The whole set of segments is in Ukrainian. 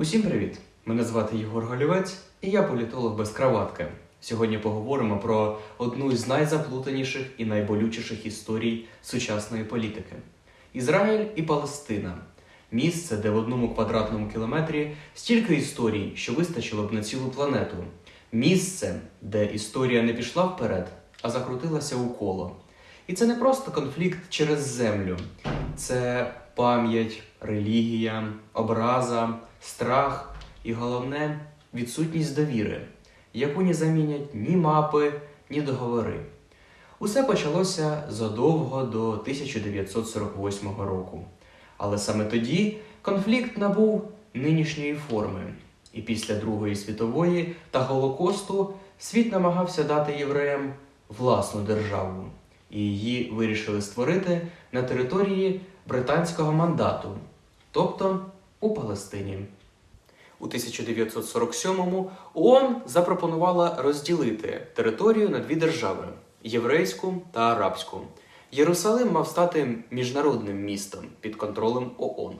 Усім привіт! Мене звати Єгор Голівець, і я політолог без краватки. Сьогодні поговоримо про одну із найзаплутаніших і найболючіших історій сучасної політики: Ізраїль і Палестина. Місце, де в одному квадратному кілометрі стільки історій, що вистачило б на цілу планету. Місце, де історія не пішла вперед, а закрутилася у коло. І це не просто конфлікт через землю, це пам'ять, релігія, образа, страх і головне відсутність довіри, яку не замінять ні мапи, ні договори. Усе почалося задовго до 1948 року. Але саме тоді конфлікт набув нинішньої форми. І після Другої світової та Голокосту світ намагався дати євреям власну державу, і її вирішили створити на території британського мандату, тобто у Палестині. У 1947-му ООН запропонувала розділити територію на дві держави єврейську та арабську. Єрусалим мав стати міжнародним містом під контролем ООН.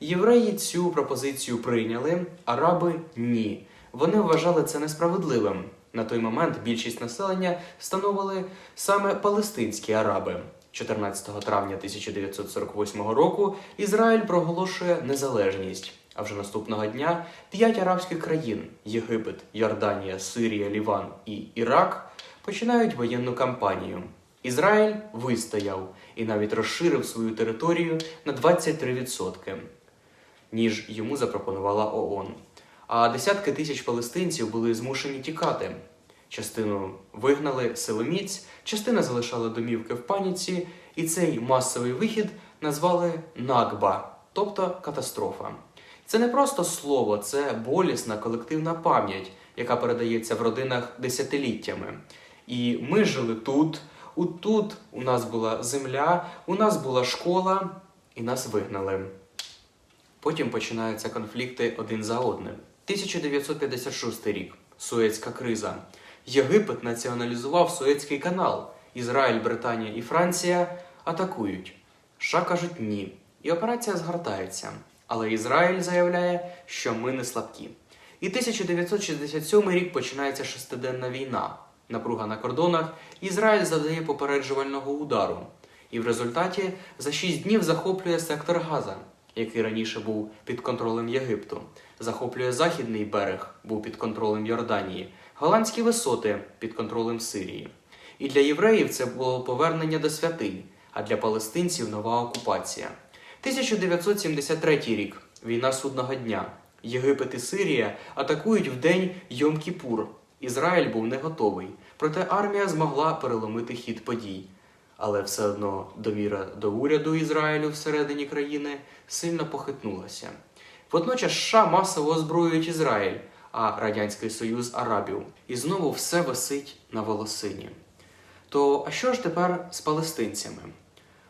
Євреї цю пропозицію прийняли, араби ні. Вони вважали це несправедливим. На той момент більшість населення становили саме палестинські араби. 14 травня 1948 року Ізраїль проголошує незалежність. А вже наступного дня п'ять арабських країн Єгипет, Йорданія, Сирія, Ліван і Ірак починають воєнну кампанію. Ізраїль вистояв і навіть розширив свою територію на 23%, ніж йому запропонувала ООН. А десятки тисяч палестинців були змушені тікати. Частину вигнали силоміць, частина залишала домівки в паніці, і цей масовий вихід назвали Накба, тобто катастрофа. Це не просто слово, це болісна колективна пам'ять, яка передається в родинах десятиліттями. І ми жили тут, тут у нас була земля, у нас була школа, і нас вигнали. Потім починаються конфлікти один за одним. 1956 рік Суецька криза. Єгипет націоналізував Суецький канал. Ізраїль, Британія і Франція атакують. США кажуть ні. І операція згортається. Але Ізраїль заявляє, що ми не слабкі. І 1967 рік починається шестиденна війна. Напруга на кордонах. Ізраїль завдає попереджувального удару. І в результаті за 6 днів захоплює сектор Газа, який раніше був під контролем Єгипту. Захоплює західний берег, був під контролем Йорданії, голландські висоти під контролем Сирії. І для євреїв це було повернення до святинь, а для палестинців нова окупація. 1973 рік війна судного дня. Єгипет і Сирія атакують в день Йом-Кіпур. Ізраїль був не готовий, проте армія змогла переломити хід подій. Але все одно довіра до уряду Ізраїлю всередині країни сильно похитнулася. Водночас США масово озброюють Ізраїль, а Радянський Союз Арабів. І знову все висить на волосині. То а що ж тепер з палестинцями?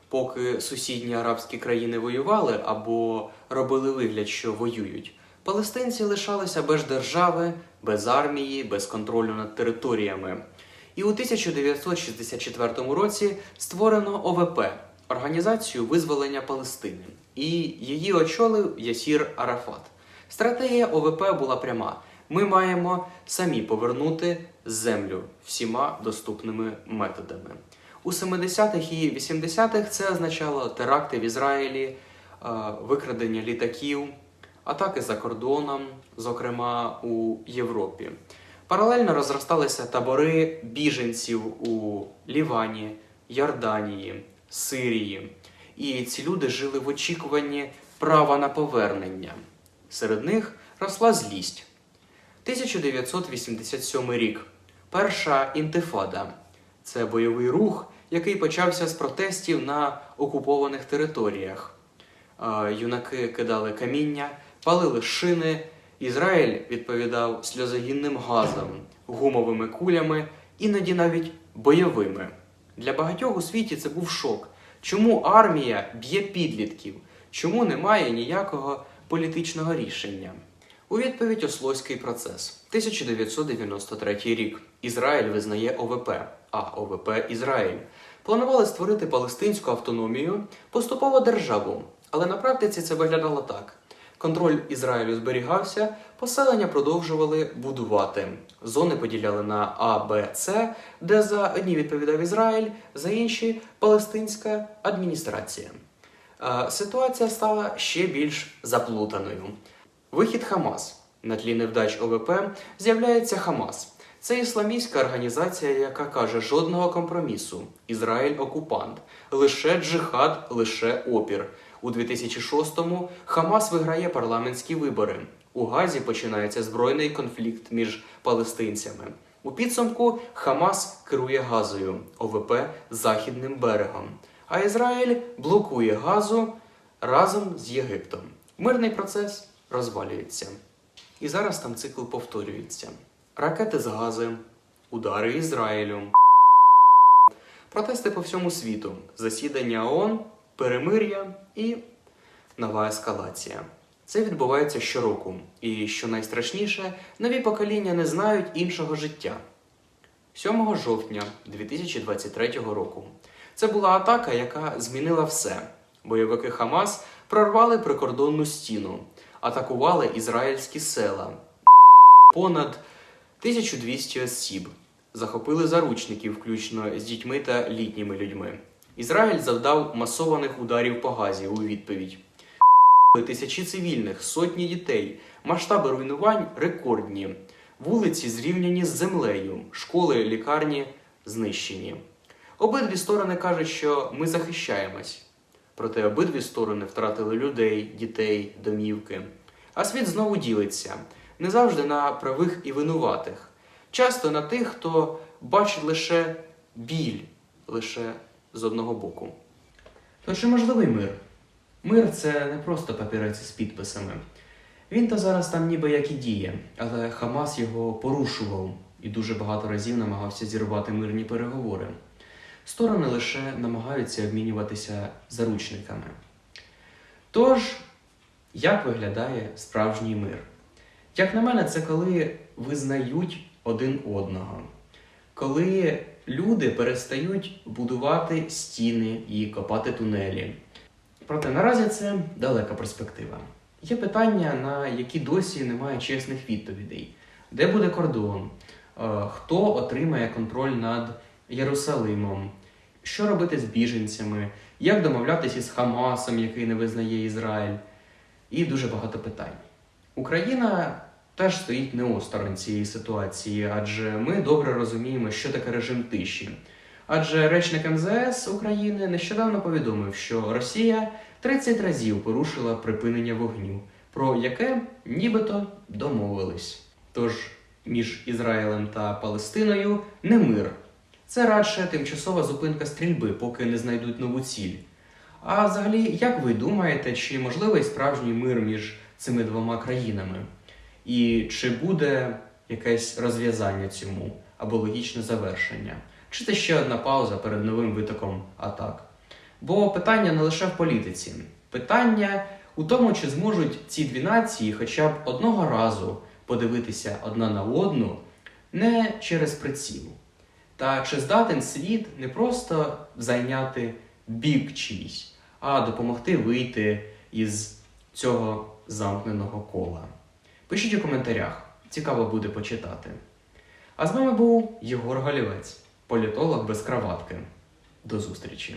Поки сусідні арабські країни воювали або робили вигляд, що воюють, палестинці лишалися без держави, без армії, без контролю над територіями. І у 1964 році створено ОВП Організацію визволення Палестини, і її очолив Ясір Арафат. Стратегія ОВП була пряма: ми маємо самі повернути землю всіма доступними методами. У 70-х і 80-х це означало теракти в Ізраїлі, е, викрадення літаків, атаки за кордоном, зокрема у Європі. Паралельно розросталися табори біженців у Лівані, Йорданії, Сирії. І ці люди жили в очікуванні права на повернення. Серед них росла злість. 1987 рік. Перша інтифада. Це бойовий рух, який почався з протестів на окупованих територіях. Е, Юнаки кидали каміння, палили шини. Ізраїль відповідав сльозогінним газом, гумовими кулями, іноді навіть бойовими. Для багатьох у світі це був шок. Чому армія б'є підлітків? Чому немає ніякого політичного рішення? У відповідь Ослоський процес. 1993 рік. Ізраїль визнає ОВП, а ОВП Ізраїль. Планували створити палестинську автономію, поступово державу. Але на практиці це виглядало так: Контроль Ізраїлю зберігався, поселення продовжували будувати. Зони поділяли на А, Б, С, де за одні відповідав Ізраїль, за інші палестинська адміністрація. Е, Ситуація стала ще більш заплутаною. Вихід Хамас на тлі невдач ОВП з'являється Хамас. Це ісламістська організація, яка каже жодного компромісу. Ізраїль окупант, лише джихад, лише опір. У 2006-му Хамас виграє парламентські вибори. У Газі починається збройний конфлікт між палестинцями. У підсумку Хамас керує Газою, ОВП західним берегом. А Ізраїль блокує Газу разом з Єгиптом. Мирний процес розвалюється. І зараз там цикл повторюється: ракети з Гази, удари Ізраїлю, протести по всьому світу, засідання ООН, перемир'я і нова ескалація. Це відбувається щороку, і що найстрашніше, нові покоління не знають іншого життя. 7 жовтня 2023 року. Це була атака, яка змінила все. Бойовики Хамас прорвали прикордонну стіну, атакували ізраїльські села. Понад 1200 осіб захопили заручників, включно з дітьми та літніми людьми. Ізраїль завдав масованих ударів по газі у відповідь. Тисячі цивільних, сотні дітей, масштаби руйнувань рекордні. Вулиці зрівняні з землею, школи, лікарні знищені. Обидві сторони кажуть, що ми захищаємось. Проте обидві сторони втратили людей, дітей, домівки. А світ знову ділиться не завжди на правих і винуватих, часто на тих, хто бачить лише біль, лише з одного боку. То чи можливий мир? Мир це не просто папірець з підписами. Він то зараз там ніби як і діє, але Хамас його порушував і дуже багато разів намагався зірвати мирні переговори. Сторони лише намагаються обмінюватися заручниками. Тож, як виглядає справжній мир? Як на мене, це коли визнають один одного, коли люди перестають будувати стіни і копати тунелі. Проте наразі це далека перспектива. Є питання, на які досі немає чесних відповідей: де буде кордон, Е, хто отримає контроль над Єрусалимом, що робити з біженцями, як домовлятися з Хамасом, який не визнає Ізраїль, і дуже багато питань. Україна теж стоїть не осторонь цієї ситуації, адже ми добре розуміємо, що таке режим тиші. Адже речник МЗС України нещодавно повідомив, що Росія 30 разів порушила припинення вогню, про яке нібито домовились. Тож між Ізраїлем та Палестиною не мир. Це радше тимчасова зупинка стрільби, поки не знайдуть нову ціль. А взагалі, як ви думаєте, чи можливий справжній мир між цими двома країнами? І чи буде якесь розв'язання цьому або логічне завершення? Чи це ще одна пауза перед новим витоком атак? Бо питання не лише в політиці, питання у тому, чи зможуть ці дві нації хоча б одного разу подивитися одна на одну не через приціл. Та чи здатен світ не просто зайняти бік чийсь, а допомогти вийти із цього замкненого кола? Пишіть у коментарях, цікаво буде почитати. А з вами був Єгор Галівець, політолог без краватки. До зустрічі!